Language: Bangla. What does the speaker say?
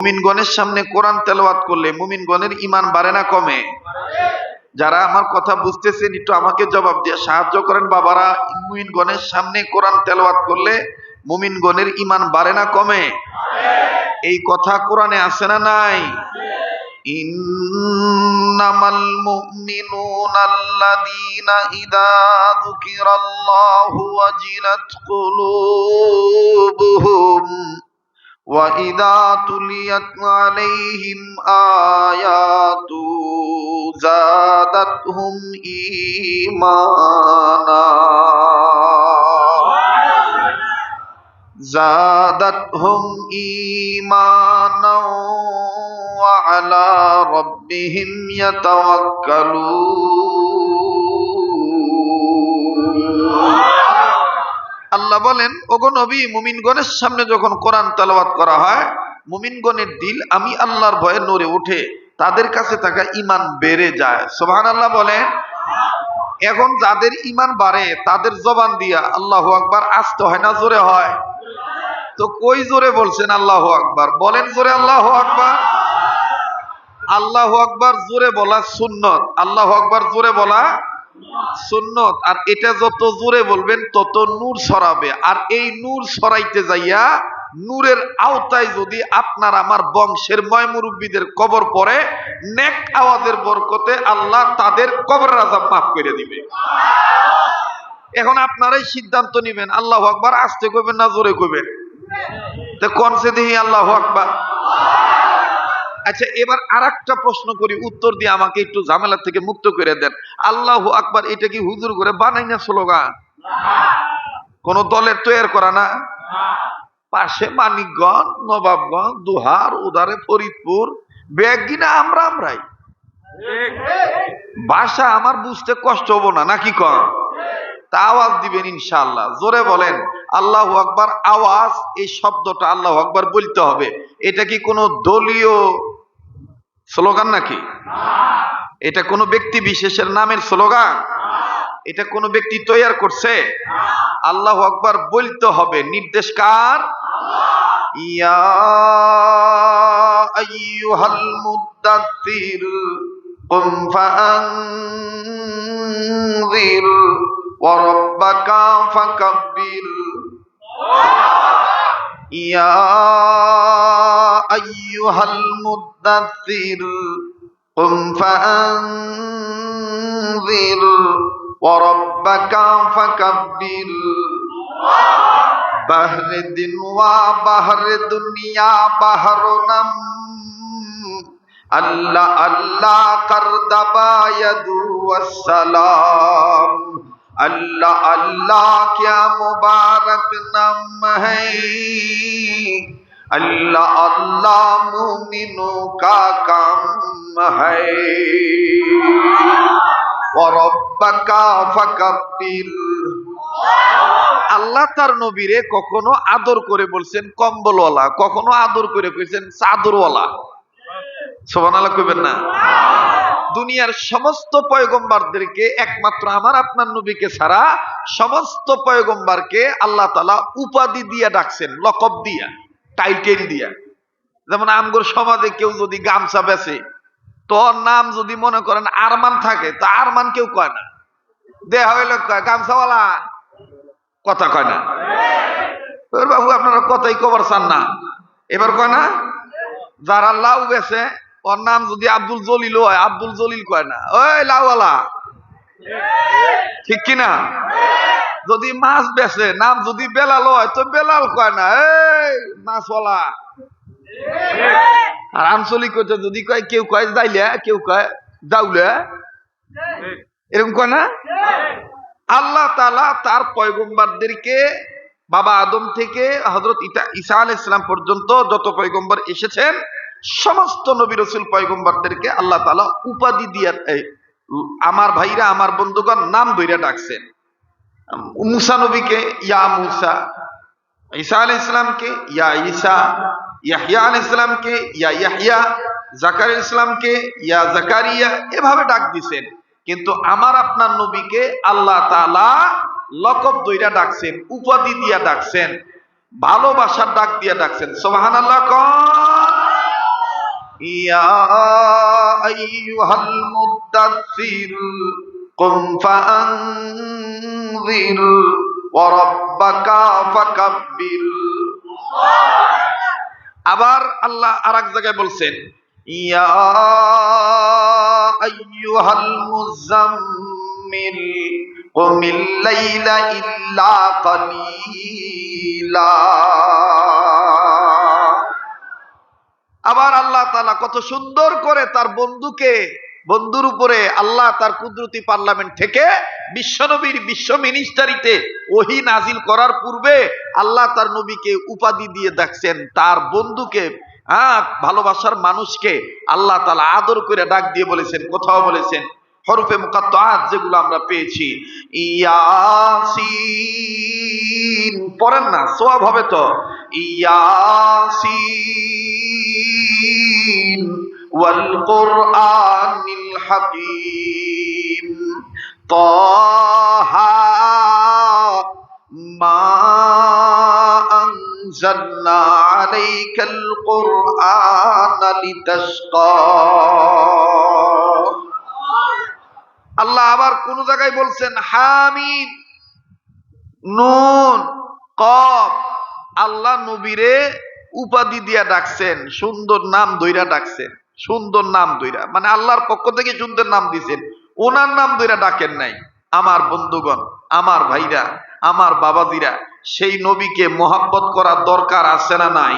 মুমিনগণের সামনে কোরআন তেলাওয়াত করলে মুমিনগণের ইমান বাড়ে না কমে? যারা আমার কথা বুঝতেছেন, একটু আমাকে জবাব দিয়ে সাহায্য করেন বাবারা, মুমিনগণের সামনে কোরআন তেলাওয়াত করলে মুমিনগণের ইমান বাড়ে না কমে? এই কথা কোরআনে আছে না নাই? ইন্নামাল মুমিনুনা আল্লাযীনা ইযা যুকিরাল্লাহু ওয়াজিলাত কুলুবুহুম وإذا تليت عليهم آياته زادتهم إيمانا زادتهم إيمانا وعلى ربهم يتوكلون নবী মুমিনগণের সামনে যখন কোরআন তালাবাত করা হয়, মুমিনগণের দিল আমি আল্লাহর ভয়ে নড়ে ওঠে তাদের কাছে থাকা ইমান বেড়ে যায়। সোহান আল্লাহ বলেন। এখন যাদের ইমান বাড়ে, তাদের জবান দিয়া আল্লাহ আকবার আসতে হয় না, জোরে হয়। তো কই জোরে বলছেন আল্লাহ আকবার? বলেন জোরে আল্লাহ আকবার। আল্লাহ আকবার জোরে বলা সুন্নত, আল্লাহ আকবার জোরে বলা সুন্নত। আর এটা যত জোরে বলবেন, তত নূর সরাবে। আর এই নূর সরাইতে যাইয়া, নূরের আওতায় যদি আপনার আমার বংশের ময় মুরব্বীদের কবর পড়ে, নেক আওয়াজের বরকতে আল্লাহ তাদের কবর রাজা মাফ করে দিবে। এখন আপনারাই সিদ্ধান্ত নিবেন, আল্লাহ আকবার আসতে কইবেন না জোরে কইবেন। তো কনসে দিহি আল্লাহ আকবার? আচ্ছা এবার আর একটা প্রশ্ন করি, উত্তর দিয়ে আমাকে একটু ঝামেলা থেকে মুক্ত করে দেন। আল্লাহ আকবার, এটা কি হুজুর করে বানাই না স্লোগান? কোন দলের তৈরি করা না? পাশে মানিকগঞ্জ, নবাবগঞ্জ, দুহার, উদারে ফরিদপুর, বেগিনা আমরা আমরাই। ভাষা আমার বুঝতে কষ্ট হব না, নাকি কম তা আওয়াজ দিবেন ইনশাল্লাহ জোরে বলেন, আল্লাহ আকবার আওয়াজ, এই শব্দটা আল্লাহ আকবার বলতে হবে। এটা কি কোনো দলীয় স্লোগান নাকি এটা কোনো ব্যক্তি বিশেষের নামের স্লোগান এটা কোনো ব্যক্তি তৈয়ার করছে আল্লাহ আকবার বলতে হবে নির্দেশ কার ইয়া আইয়ুহাল মুদ্দাথির قم فأنذر وربك فكبر يا أيها المدثر قم فأنذر وربك فكبر بهر دنوا بهر دنيا بهر نم اللہ اللہ کر دبا یدو والسلام اللہ اللہ کیا مبارک نم ہے اللہ اللہ مومنوں کا کام ہے وربکا فکبر আল্লাহ তার নবীরে কখনো আদর করে বলছেন কম্বলওয়ালা, কখনো আদর করে কইছেন চাদরওয়ালা। সোমান আল্লাহ কইবেন না? দুনিয়ার সমস্ত পয়গম্বারদেরকে একমাত্র আমার, আপনার নবীকে ছাড়া সমস্ত পয়গম্বারকে আল্লাহ তালা উপাধি দিয়া ডাকছেন, লকব দিয়া। টাইটেল দিয়া। যেমন আমগর সমাজে কেউ যদি গামছা বেচে তোর নাম যদি মনে করেন আরমান থাকে, তা আরমান কেউ কয় না। দেহ হইলে কয়, গামছাওয়ালা? কথা কয় না। বাবু, আপনারা কথাই কবার চান না। এবার কয় না, যারা লাউ বেছে, ওর নাম যদি আব্দুল জলিল হয়, আব্দুল জলিল কয় না। ওই লাউওয়ালা। ঠিক কিনা? যদি মাছ বেছে নাম যদি বেলাল হয়, তো বেলাল কয় না, এই, মাছওয়ালা। আর আঞ্চলিক যদি কয়, কেউ কয়, যাইলে কেউ কয় যাউলে এরকম কয় না? আল্লাহ তালা তার পয়গম্বারদেরকে, বাবা আদম থেকে হজরত ইটা ঈসা আল ইসলাম পর্যন্ত যত পয়গম্বর এসেছেন, সমস্ত নবী রসুল পয়গম্বরদেরকে আল্লাহ তালা উপাধি দিয়া আমার ভাইরা, আমার বন্ধুগণ নাম ধইরা ডাকছেন। মুসা নবীকে, ইয়া মুসা। ঈসা আল ইসলামকে ইয়া ঈসা। ইয়াহিয়া আল ইসলামকে ইয়া ইয়াহিয়া জাকার ইসলামকে ইয়া জাকারিয়া। এভাবে ডাক দিছেন। কিন্তু আমার আপনার নবীকে আল্লাহ তালা লকব দইরা ডাকছেন, উপাধি দিয়া ডাকছেন, ভালোবাসার ডাক দিয়া ডাকছেন। সোহান আল্লাহ ইয়া فأنذر وربك فكبر আবার আল্লাহ আর এক জায়গায় বলছেন ইয়া আইয়ুহাল মুজাম্মিল কুমিল লাইলা ইল্লা কালিলা আবার আল্লাহ তাআলা কত সুন্দর করে তার বন্ধুকে বন্ধুর উপরে আল্লাহ তার কুদরতি পার্লামেন্ট থেকে বিশ্বনবীর বিশ্ব মিনিস্টারিতে ওহি নাজিল করার পূর্বে আল্লাহ তার নবীকে উপাধি দিয়ে দেখছেন তার বন্ধুকে হ্যাঁ ভালোবাসার মানুষকে আল্লাহ তালা আদর করে ডাক দিয়ে বলেছেন, কোথাও বলেছেন। হরফে মুকাত্তাত যেগুলো আমরা পেয়েছি। ইয়াসিন, পড়েন না, সোয়াব হবে তো। ইয়াসিন, ওয়াল কোরআনিল হাকিম। তাহা মা أنزلنا عليك القرآن لتشقى আল্লাহ আবার কোন জায়গায় বলছেন হামিম নুন কফ আল্লাহ নবীরে উপাধি দিয়া ডাকছেন সুন্দর নাম দইরা ডাকছেন সুন্দর নাম দইরা মানে আল্লাহর পক্ষ থেকে সুন্দর নাম দিছেন ওনার নাম ধরে ডাকেন নাই। আমার বন্ধুগণ, আমার ভাইরা, আমার বাবাজিরা, সেই নবীকে মোহাব্বত করার দরকার আছে না নাই?